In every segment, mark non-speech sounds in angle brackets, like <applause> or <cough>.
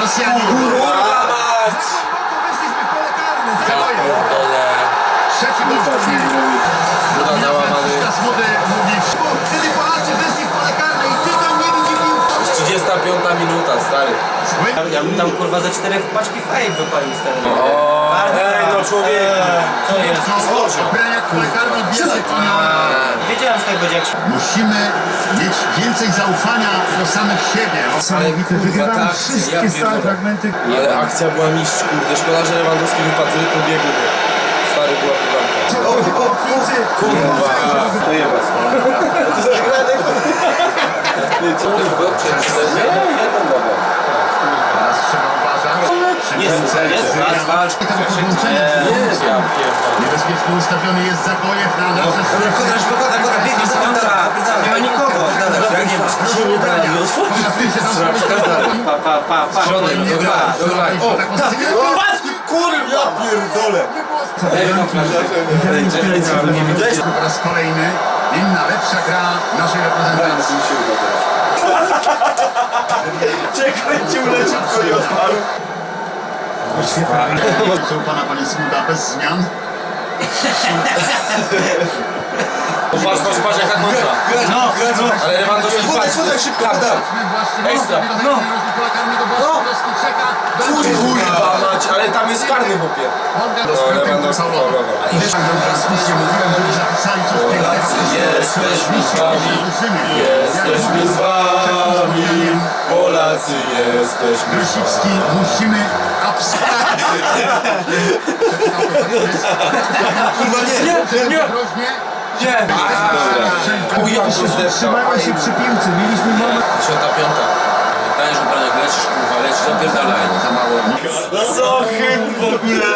Rosjanie. Kurwa mać! Weszliśmy w pole karne. Ja Zagoje. pierdolę. Trzeci gol w turnieju. Uda załamany. Młody mówi, wtedy Polacy weszli w pole karne i ty tam nie widzi piłki. 35 minuta, stary. Ja bym tam kurwa ze czterech paczki fajek wypalił terenu. Ej, no człowieku. Co jest? Brania w pole karne bierze tak. Musimy mieć więcej zaufania do samych siebie. Niesamowite, wygramy wszystkie stałe fragmenty. Ale akcja była mistrz, kurde. Szkoda, że Lewandowski wypadł biegu. bo Stary była pytanka. Kurwa. To jebać. Teraz Jest, jest, podłączenia. Jest. Niebezpiecznie ustawiony jest Zagojew na nasze Kontra, nie ma nikogo. Jak nie masz, się nie da. Pokazuje się tam Pa, pa, pa, pa. Środek, Nie dobra, dobra. O, Tak pozycyjnie. Kurwa! pierdolę! Po raz kolejny inna, lepsza gra naszej reprezentacji. Przekręcił leciutko i odparł. Co u <laughs> pana panie Smuda bez zmian? Patrz, patrz, patrz jaka kontra. No, Ale Lewandowski patrz. podaj szybko, podaj. Ekstra. No. Kurwa mać, ale tam jest karny chłopie. No, Lewandowski faulował. Pięknego. Jesteśmy z wami, jesteśmy z wami, Polacy jesteśmy z Grosicki, musimy. Kurwa nie! Nie, nie, groźnie. Jak to zdeptał. Trzymajmy się przy piłce, mieliśmy moment... 55. Dajesz ubraniak, lecisz kurwa, lecisz, zapierdalaj. Za mało. Co hymn w ogóle?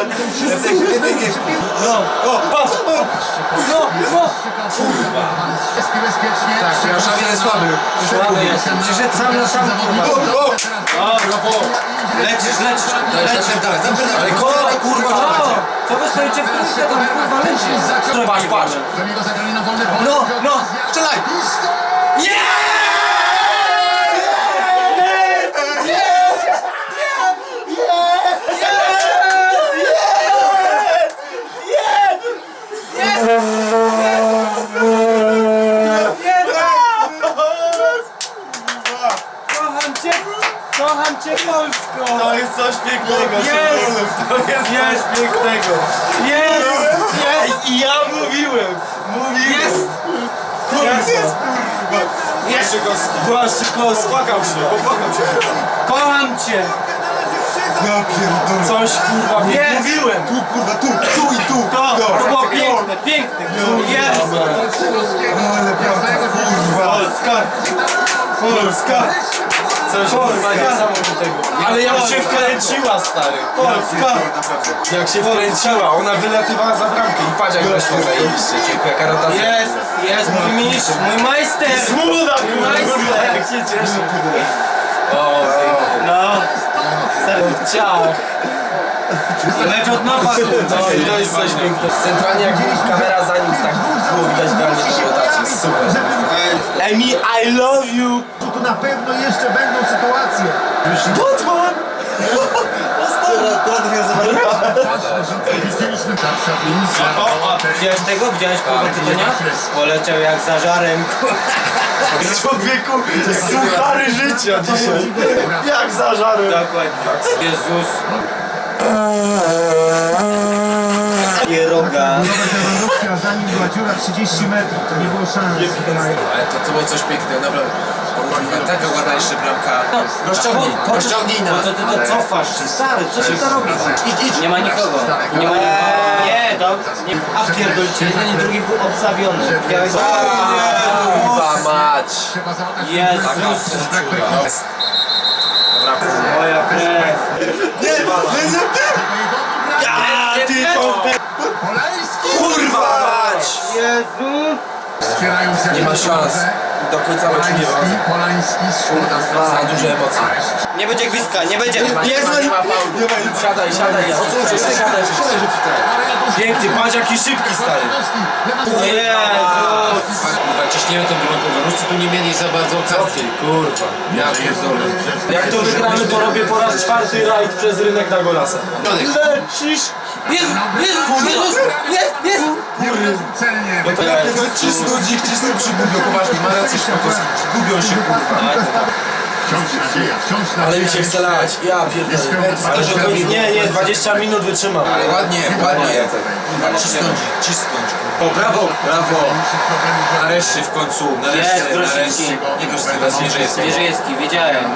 No, o, patrz! no, no. Jest niebezpiecznie. Tak, Jest słaby. Słaby jest. Przyszedł sam na sam. O, o! O, brawo. Lecisz, lecisz. Zapierdalaj, zapierdalaj. Ale kontra kurwa, O, co wy stoicie w trójce, tam kurwa lecisz. Patrz, patrz. No, no, Strzelaj! Kocham jest coś pięknego, Jest! To jest coś pięknego. Jest, Jest! I ja mówiłem! Mówiłem! Jest! Kurwa! Jest! Jest! Błaszczykowski! Popłakał się, popłakał się. kocham cię. Ja pierdolę. Coś kurwa Jest! mówiłem. Tu, kurwa, tu, tu i tu! To, No, to było no. piękne, piękne. Jest! Ale prawda, kurwa! Polska! Polska! Coś kurwa niesamowitego. Ale jak się wkręciła, stary. Polska! Jak się wkręciła, ona wylatywała za bramkę i patrz jak weszła zajebiście. Dziękuję, karotacja. Jest, jest mój mistrz, mój majster! Smuda, kurwa! Majster! Jak się cieszę. O, pięknie. No, ciach. Lecz od nowa. No i to jest coś pięknego. Centralnie jak kamera za nim, tak było widać idealnie tą rotację. Super. Emi, I love you! Tu na pewno jeszcze będą sytuacje. Batman! O, a widziałeś tego? Widziałeś kogo tytonia? Poleciał jak za żarem. <laughs> Człowieku, suchary życia dzisiaj. Jak zażarłem. Dokładnie. Jezus. Pieroga. a za nim była dziura 30 metrów. To nie było szans. Ale to, to było coś pięknego, naprawdę. Kurwa, taka ładna jeszcze bramka. Rozciągnij, rozciągnij Po na... co ty to cofasz? Stary, co się to robi? Idź, idź. Nie ma nikogo. Nie ma nikogo. Nie, to... Nie. A pierdolcie, jeden i drugi był obstawiony. Widziałeś? Kurwa mać. Jezus. Moja krew. Nie, nie, nie, ty to... Kurwa mać! Jezus. Nie ma szans. Do końca meczu nie ma. Polański, Za duże emocje. Nie będzie gwizdka, nie będzie. Faulu. Siadaj, siadaj, ja. Odsuń się, siadaj. Piękny, patrz jaki szybki stary. Jezu. Kurwa, ciśniemy tą drugą połowę. Ruscy tu nie mieli za bardzo okazji. Kurwa, ja pierdolę. Jak to wygramy, to robię po raz czwarty rajd przez rynek na golasa. Lecisz! Jest, jest, Jezus, jest, jest. Celnie No to ja pierdolę, cisnąć ich, cisnąć przy gubią. Poważnie, ma rację, Szpakowski. Gubią się, kurwa. Wciąż nadzieja, wciąż nadzieja. Ale mi się chce lać. Ja pierdolę. Ale to jest, nie, nie, 20 minut wytrzymam. Ale ładnie, ładnie. Cisnąć, cisnąć. O, brawo, brawo. Nareszcie w końcu, Jest, nareszcie, Grosicki. nareszcie. Nie Grosicki, Zwierzejski. Zwierzejski, wiedziałem. <laughs>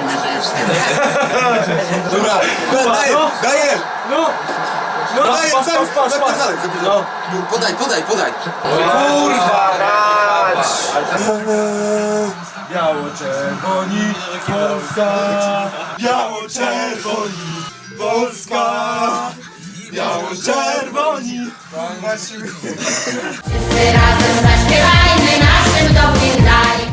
Dobra, daję, daję! No, no, Daję, patrz, patrz, patrz, patrz. zapierdalaj, No, Podaj, podaj, podaj. kurwa, mać. Biało-czerwoni, Polska! Biało-czerwoni, Polska! Biało-czerwoni! Wszyscy razem zaśpiewajmy naszym dobrym dali.